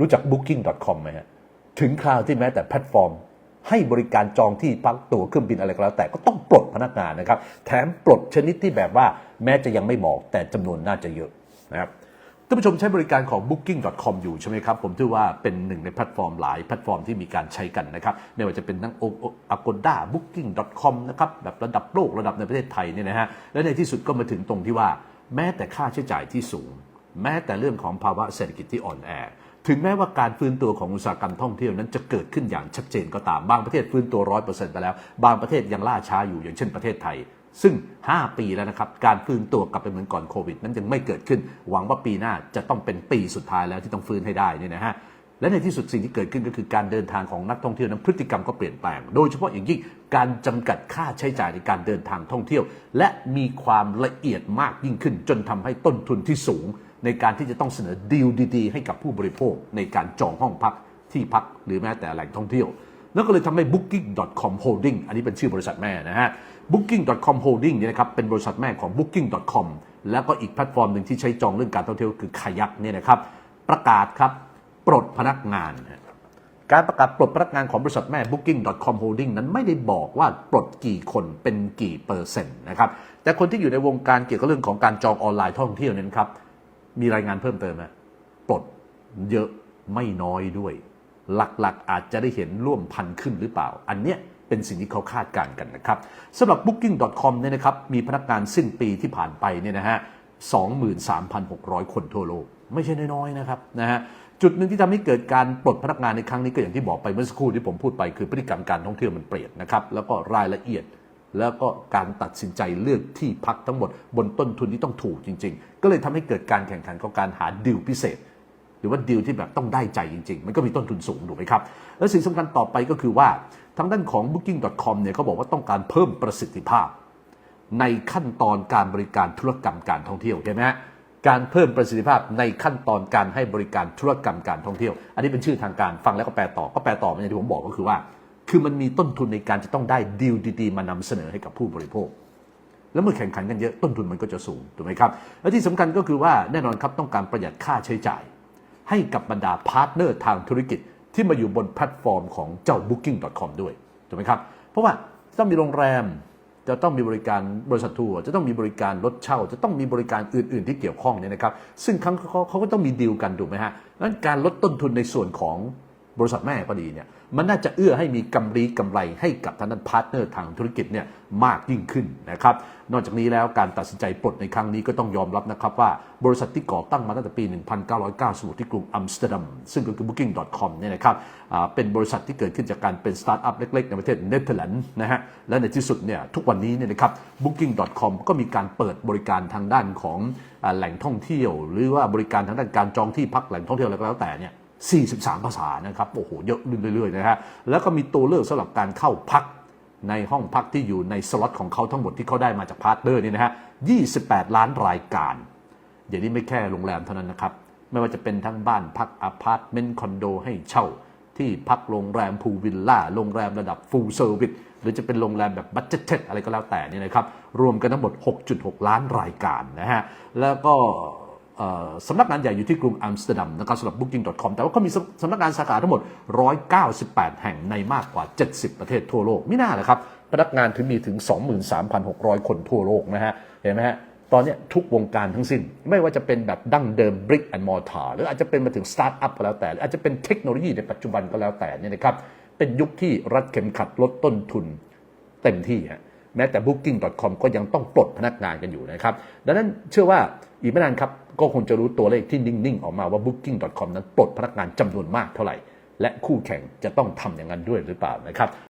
รู้จัก booking.com ไหมฮะถึงคราวที่แม้แต่แพลตฟอร์ม ให้บริการจองที่พักตั๋วเครื่องบินอะไรก็แล้ว แต่ก็ต้องปลดพนักงานนะครับ แถมปลดชนิดที่แบบว่าแม้จะยังไม่บอกแต่จำนวนน่าจะเยอะนะครับท่านผู้ชมใช้บริการของ booking.com อยู่ใช่ไหมครับ ผมถือว่าเป็นหนึ่งในแพลตฟอร์มหลายแพลตฟอร์มที่มีการใช้กันนะครับไม่ว่าจะเป็นทั้ง Agoda booking.com นะครับแบบระดับโลกระดับในประเทศไทยเนี่ยนะฮะและในที่สุดก็มาถึงตรงที่ว่า แม้แต่ค่าใช้จ่ายที่สูง แม้แต่เรื่องของภาวะเศรษฐกิจที่อ่อนแอ ถึงแม้ว่าการฟื้นตัวของอุตสาหกรรมท่องเที่ยวนั้นจะเกิดขึ้นอย่างชัดเจนก็ตาม บางประเทศฟื้นตัวร้อยเปอร์เซ็นต์ไปแล้ว บางประเทศยังล่าช้าอยู่อย่างเช่นประเทศไทย ซึ่ง 5 ปีแล้วนะครับ การฟื้นตัวกลับไปเหมือนก่อนโควิด นั้นยังไม่เกิดขึ้น หวังว่าปีหน้าจะต้องเป็นปีสุดท้ายแล้วที่ต้องฟื้นให้ได้นี่นะฮะและในที่สุดสิ่งที่เกิดขึ้นก็คือการเดินทางของนักท่องเที่ยวนั้นพฤติกรรมก็เปลี่ยนแปลง โดยเฉพาะอย่างยิ่งการจำกัดค่าใช้จ่ายในการเดินทางท่องเที่ยว และมีความละเอียดมากยิ่งขึ้น จนทำให้ต้นทุนที่สูง ในการที่จะต้องเสนอดีลดีๆ ให้กับผู้บริโภคในการจองห้องพักที่พักหรือแม้แต่แหล่งท่องเที่ยว แล้วก็เลยทำให้ Booking.com Holding อันนี้เป็นชื่อบริษัทแม่นะฮะ Booking.com Holding เนี่ยนะครับเป็นบริษัทแม่ของ Booking.com แล้วก็อีกแพลตฟอร์มหนึ่งที่ใช้จองเรื่องการท่องเที่ยวคือคายักเนี่ยนะครับประกาศครับปลดพนักงานการประกาศปลดพนักงานของบริษัทแม่ Booking.com Holding นั้นไม่ได้บอกว่าปลดกี่คนเป็นกี่เปอร์เซ็นต์นะครับ แต่คนที่อยู่ในวงการเกี่ยวกับเรื่องของการจองออนไลน์ท่องเที่ยวเนี่ยนครับ มีรายงานเพิ่มเติมนะปลดเยอะไม่น้อยด้วย หลักๆอาจจะได้เห็นร่วมพันขึ้นหรือเปล่า อันเนี้ยเป็นสิ่งที่เขาคาดการณ์กันนะครับสำหรับ Booking.com เนี่ยนะครับมีพนักงานสิ้นปีที่ผ่านไปเนี่ยนะฮะ23,600 คนทั่วโลก ไม่ใช่น้อยๆนะครับนะฮะจุดหนึ่งที่ทำให้เกิดการปลดพนักงานในครั้งนี้ก็อย่างที่บอกไปเมื่อสักครู่ที่ผมพูดไปคือพฤติกรรมการท่องเที่ยวมันเปลี่ยนนะครับแล้วก็รายละเอียด แล้วก็การตัดสินใจเลือกที่พักทั้งหมด บนต้นทุนที่ต้องถูกจริง ๆ ก็เลยทำให้เกิดการแข่งขันของการหาดิวพิเศษ หรือว่าดีลที่แบบต้องได้ใจจริง ๆ มันก็มีต้นทุนสูงถูกไหมครับ และสิ่งสำคัญต่อไปก็คือว่าทางด้านของ Booking.com เนี่ยเขาบอกว่าต้องการเพิ่มประสิทธิภาพ ในขั้นตอนการบริการธุรกรรมการท่องเที่ยวเห็นไหมฮะการเพิ่มประสิทธิภาพในขั้นตอนการให้บริการธุรกรรมการท่องเที่ยว อันนี้เป็นชื่อทางการฟังแล้วก็แปลต่อก็แปลต่อมาอย่างที่ผมบอกก็คือว่า คือมันมีต้นทุนในการจะต้องได้ดีลดีๆ มานำเสนอให้กับผู้บริโภค แล้วเมื่อแข่งขันกันเยอะต้นทุนมันก็จะสูงถูกไหมครับ และที่สำคัญก็คือว่าแน่นอนครับต้องการประหยัดค่าใช้จ่าย ให้กับบรรดาพาร์ทเนอร์ทางธุรกิจที่มาอยู่บนแพลตฟอร์มของเจ้า Booking.com ด้วยถูกไหมครับ เพราะว่าต้องมีโรงแรมจะต้องมีบริการบริษัททัวร์จะต้องมีบริการรถเช่า จะต้องมีบริการอื่น ๆ ที่เกี่ยวข้องเนี่ยนะครับ ซึ่งเขาเขาเขาก็ต้องมีดีลกันถูกไหมฮะนั้นการลดต้นทุนในส่วนของ บริษัทแม่ก็ดีเนี่ยมันน่าจะเอื้อให้มีกำไรกำไรให้กับทางด้านพาร์ทเนอร์ทางธุรกิจเนี่ยมากยิ่งขึ้นนะครับนอกจากนี้แล้วการตัดสินใจปลดในครั้งนี้ก็ต้องยอมรับนะครับว่าบริษัทที่ก่อตั้งมาตั้งแต่ปี 1990 ที่กรุงอัมสเตอร์ดัมซึ่งก็คือ Booking.com เนี่ยนะครับเป็นบริษัทที่เกิดขึ้นจากการเป็นสตาร์ทอัพเล็ก ๆ ในประเทศเนเธอร์แลนด์นะฮะและในที่สุดเนี่ยทุกวันนี้เนี่ยนะครับ Booking.com ก็มีการเปิดบริการทางด้านของแหล่งท่องเที่ยว หรือว่าบริการทางด้านการจองที่พักแหล่งท่องเที่ยวอะไรก็แล้วแต่เนี่ย 43 ภาษานะครับโอ้โหเยอะเรื่อยๆนะฮะแล้วก็มีตัวเลือกสำหรับการเข้าพักในห้องพักที่อยู่ในสล็อตของเขาทั้งหมดที่เขาได้มาจากพาร์ทเนอร์นี่นะฮะ 28 ล้านรายการ เดี๋ยวนี้ไม่แค่โรงแรมเท่านั้นนะครับ ไม่ว่าจะเป็นทั้งบ้านพักอพาร์ตเมนต์คอนโดให้เช่า ที่พักโรงแรมพูลวิลล่า โรงแรมระดับฟูลเซอร์วิสหรือจะเป็นโรงแรมแบบบัตเจ็ตอะไรก็แล้วแต่นี่นะครับ รวมกันทั้งหมด 6.6 ล้านรายการนะฮะ แล้วก็ สำนักงานใหญ่อยู่ที่กรุงอัมสเตอร์ดัมนะครับสำหรับ Booking.com แต่ว่าก็มีสำนักงานสาขาทั้งหมด 198 แห่งในมากกว่า 70 ประเทศทั่วโลกไม่น่าเลยครับ พนักงานถึงมีถึง 23,600 คนทั่วโลกนะฮะ เห็นไหมฮะ ตอนนี้ทุกวงการทั้งสิ้น ไม่ว่าจะเป็นแบบดั้งเดิม Brick and Mortar หรืออาจจะเป็นมาถึงสตาร์ทอัพก็แล้วแต่ หรืออาจจะเป็นเทคโนโลยีในปัจจุบันก็แล้วแต่เนี่ยนะครับ เป็นยุคที่รัดเข็มขัดลดต้นทุนเต็มที่ฮะแม้แต่ Booking.com ก็ยังต้องปลดพนักงานกันอยู่นะครับ ดังนั้นเชื่อว่าอีกไม่นานครับ ก็คงจะรู้ตัวเลขที่นิ่งๆ ออกมาว่า Booking.com นั้นปลดพนักงานจำนวนมากเท่าไหร่ และคู่แข่งจะต้องทำอย่างนั้นด้วยหรือเปล่านะครับ